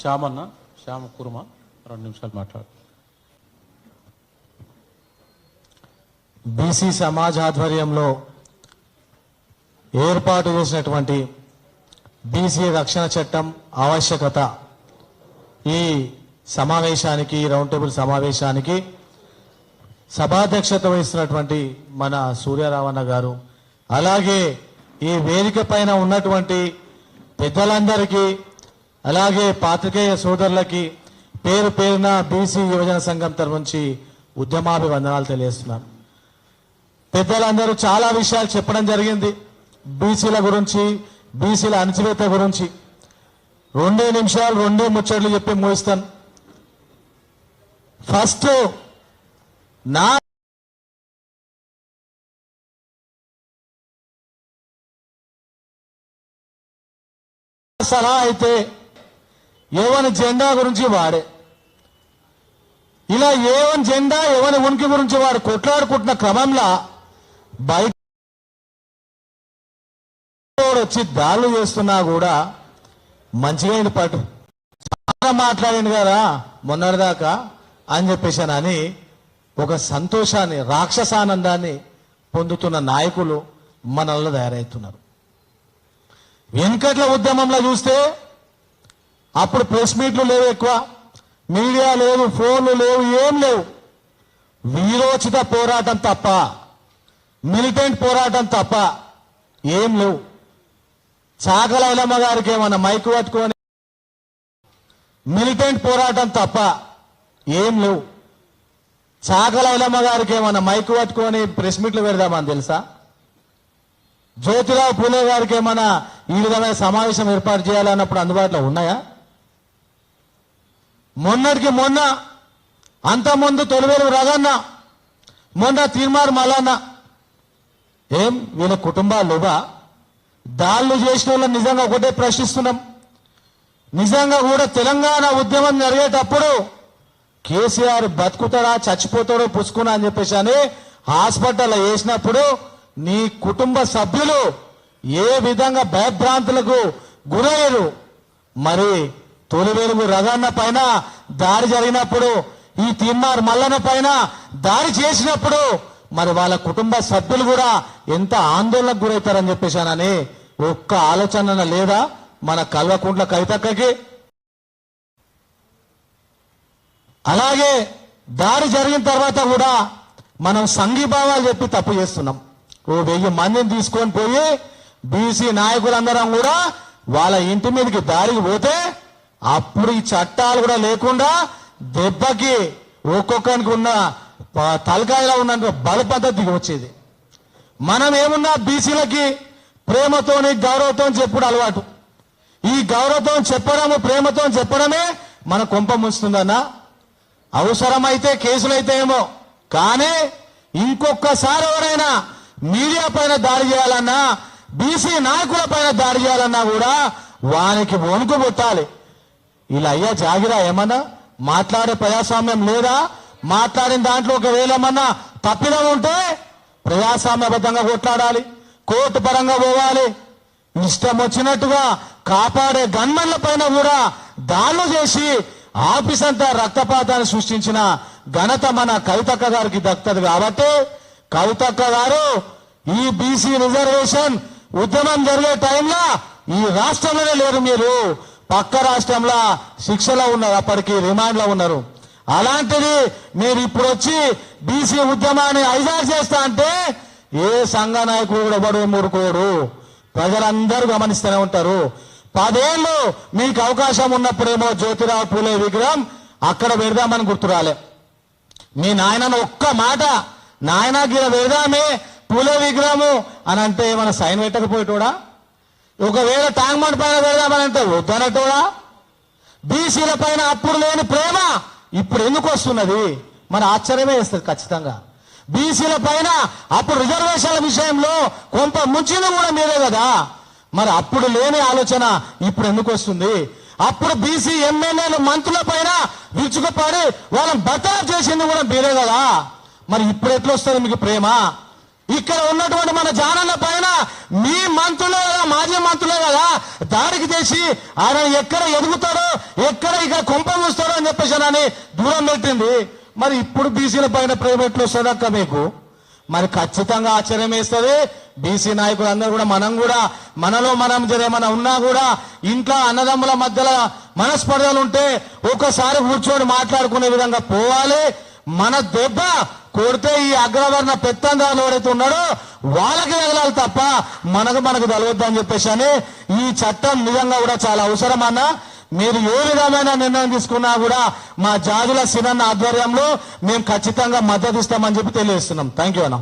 శ్యామన్న శ్యామ కుర్మ రెండు నిమిషాలు మాట్లాడు. బీసీ సమాజ్ ఆధ్వర్యంలో ఏర్పాటు చేసినటువంటి బీసీ రక్షణ చట్టం ఆవశ్యకత ఈ సమావేశానికి రౌండ్ టేబుల్ సమావేశానికి సభాధ్యక్షత వహిస్తున్నటువంటి మన సూర్యరావణ గారు అలాగే ఈ వేదిక పైన ఉన్నటువంటి పెద్దలందరికీ అలాగే పాత్రికేయ సోదరులకి పేరు పేరున బీసీ యువజన సంఘం తరఫు ఉద్యమాభివందనాలు తెలియజేస్తున్నాను. పెద్దలందరూ చాలా విషయాలు చెప్పడం జరిగింది. బీసీల గురించి బీసీల అణచివేత గురించి. రెండే నిమిషాలు రెండే ముచ్చట్లు చెప్పి ముగిస్తాను. ఫస్ట్ నా సలహా అయితే ఎవని జెండా గురించి వాడే. ఇలా ఏవన్ జెండా ఎవరి ఉనికి గురించి వాడు కొట్లాడుకుంటున్న క్రమంలో బయట వచ్చి దాడులు చేస్తున్నా కూడా మంచిగా అయింది పాటు చాలా మాట్లాడింది కదా మొన్నటిదాకా అని చెప్పేసానని ఒక సంతోషాన్ని రాక్షసానందాన్ని పొందుతున్న నాయకులు మనల్లో తయారవుతున్నారు వెనుకట్ల ఉద్యమంలో చూస్తే అప్పుడు ప్రెస్ మీట్లు లేవు ఎక్కువ. మీడియా లేవు ఫోన్లు లేవు ఏం లేవు. వీరోచిత పోరాటం తప్ప మిలిటెంట్ పోరాటం తప్ప ఏం లేవు. చాకల ఐలమ్మ గారికి ఏమన్నా మైకు పట్టుకొని మిలిటెంట్ పోరాటం తప్ప ఏం లేవు. చాకల ఐలమ్మ గారికి ఏమన్నా మైకు పట్టుకొని ప్రెస్ మీట్లు పెడదామని తెలుసా? జ్యోతిరావు పూలే గారికి ఏమన్నా ఈ విధమైన సమావేశం ఏర్పాటు చేయాలన్నప్పుడు అందుబాటులో ఉన్నాయా? మొన్నటికి మొన్న అంతకుముందు తొలివేలు రగన్న మొన్న తీర్మార్ మలాన్న. ఏం వీళ్ళ కుటుంబాలుగా దాళ్ళు చేసిన వాళ్ళని నిజంగా ఒకటే ప్రశ్నిస్తున్నాం. నిజంగా కూడా తెలంగాణ ఉద్యమం జరిగేటప్పుడు కేసీఆర్ బతుకుతాడా చచ్చిపోతాడో పుచ్చుకున్నా అని చెప్పేసి అని హాస్పిటల్ వేసినప్పుడు నీ కుటుంబ సభ్యులు ఏ విధంగా భయభ్రాంతులకు గురయ్యారు? మరి తొలి వెలుగు రగన్న పైన దాడి జరిగినప్పుడు ఈ తిమ్మార్ మల్లన పైన దాడి చేసినప్పుడు మరి వాళ్ళ కుటుంబ సభ్యులు కూడా ఎంత ఆందోళనకు గురవుతారని చెప్పేశానని ఒక్క ఆలోచన లేదా మన కల్వకుంట్ల కవితక్కకి. అలాగే దాడి జరిగిన తర్వాత కూడా మనం సంఘీభావాలు చెప్పి తప్పు చేస్తున్నాం. ఓ వెయ్యి మందిని తీసుకొని పోయి బీసీ నాయకులందరం కూడా వాళ్ళ ఇంటి మీదకి దారికి పోతే అప్పుడు ఈ చట్టాలు కూడా లేకుండా దెబ్బకి ఒక్కొక్కరికి ఉన్న తలకాయలో ఉన్న బల పద్ధతికి వచ్చేది. మనం ఏమున్నా బీసీలకి ప్రేమతోని గౌరవంతో చెప్పుడు అలవాటు. ఈ గౌరవంతో చెప్పడము ప్రేమతో చెప్పడమే మన కొంప ముంచుతుందన్నా. అవసరమైతే కేసులైతే ఏమో. కానీ ఇంకొకసారి ఎవరైనా మీడియా పైన దాడి చేయాలన్నా బీసీ నాయకుల పైన దాడి చేయాలన్నా కూడా వానికి వణుకు పుట్టాలి. ఇలా అయ్యా జాగిరా ఏమన్నా? మాట్లాడే ప్రజాస్వామ్యం లేదా? మాట్లాడిన దాంట్లో ఒకవేళ ఏమన్నా తప్పిదం ఉంటే ప్రజాస్వామ్యబద్ధంగా కొట్లాడాలి కోర్టు పరంగా పోవాలి. ఇష్టం వచ్చినట్టుగా కాపాడే గన్మన్ల పైన కూడా దాడులు చేసి ఆఫీస్ అంతా రక్తపాతాన్ని సృష్టించిన ఘనత మన కవితక్క గారికి దక్కుతుంది కాబట్టి కవితక్క గారు ఈ బీసీ రిజర్వేషన్ ఉద్యమం జరిగే టైంలో ఈ రాష్ట్రంలోనే లేరు మీరు. పక్క రాష్ట్రంలో శిక్షలో ఉన్నారు అప్పటికి రిమాండ్లో ఉన్నారు. అలాంటిది మీరు ఇప్పుడు వచ్చి బీసీ ఉద్యమాన్ని ఐజాక్ చేస్తా అంటే ఏ సంఘ నాయకుడు కూడా ఎవడు మురుకోడు ప్రజలందరూ గమనిస్తూనే ఉంటారు. పదేళ్ళు మీకు అవకాశం ఉన్నప్పుడేమో జ్యోతిరావు పూలే విగ్రహం అక్కడ పెడదామని గుర్తురాలే మీ నాయనను ఒక్క మాట నాయన గిర పెడదామే పూలే విగ్రహము అని అంటే ఏమైనా సైన్ పెట్టకపోయేటోడా? ఒకవేళ ట్యాంక్ బండ్ పైన పెడదామని అంటే వద్దనటోడా బీసీల పైన అప్పుడు లేని ప్రేమ ఇప్పుడు ఎందుకు వస్తున్నది? మన ఆశ్చర్యమే వేస్తుంది ఖచ్చితంగా. బీసీల పైన అప్పుడు రిజర్వేషన్ల విషయంలో కొంత ముంచింది కూడా మీరే కదా. మరి అప్పుడు లేని ఆలోచన ఇప్పుడు ఎందుకు వస్తుంది? అప్పుడు బీసీ ఎమ్మెల్యేలు మంత్రుల పైన విరుచుకుపడి వాళ్ళని బతార్ చేసింది కూడా మీరే కదా. మరి ఇప్పుడు ఎట్లా వస్తుంది మీకు ప్రేమ? ఇక్కడ ఉన్నటువంటి మన జానన్న పైన మీ మంత్రులే కదా మాజీ మంత్రులే కదా దాడికి చేసి ఆయన ఎక్కడ ఎదుగుతాడో ఎక్కడ ఇక కొంప మూస్తాడో అని చెప్పేసి అని దూరం పెట్టింది. మరి ఇప్పుడు బీసీల పైన ప్రైవేట్లో వస్తుందక్క మీకు? మరి ఖచ్చితంగా ఆశ్చర్యం వేస్తుంది. బీసీ నాయకులు అందరూ కూడా మనం కూడా మనలో మనం జరేమన్నా ఉన్నా కూడా ఇంట్లో అన్నదమ్ముల మధ్యలో మనస్పర్ధలు ఉంటే ఒక్కసారి కూర్చొని మాట్లాడుకునే విధంగా పోవాలి. మన దెబ్బ కొడితే ఈ అగ్రవర్ణ పెత్తందాలు ఎవరైతే ఉన్నాడో వాళ్ళకి తగలాలి తప్ప మనకు మనకు తగలొద్దు అని చెప్పేసి అని ఈ చట్టం నిజంగా కూడా చాలా అవసరం అన్న. మీరు ఏ విధమైన నిర్ణయం తీసుకున్నా కూడా మా జాతుల సినన్న ఆధ్వర్యంలో మేము ఖచ్చితంగా మద్దతు ఇస్తామని చెప్పి తెలియజేస్తున్నాం. థ్యాంక్ యూ అన్న.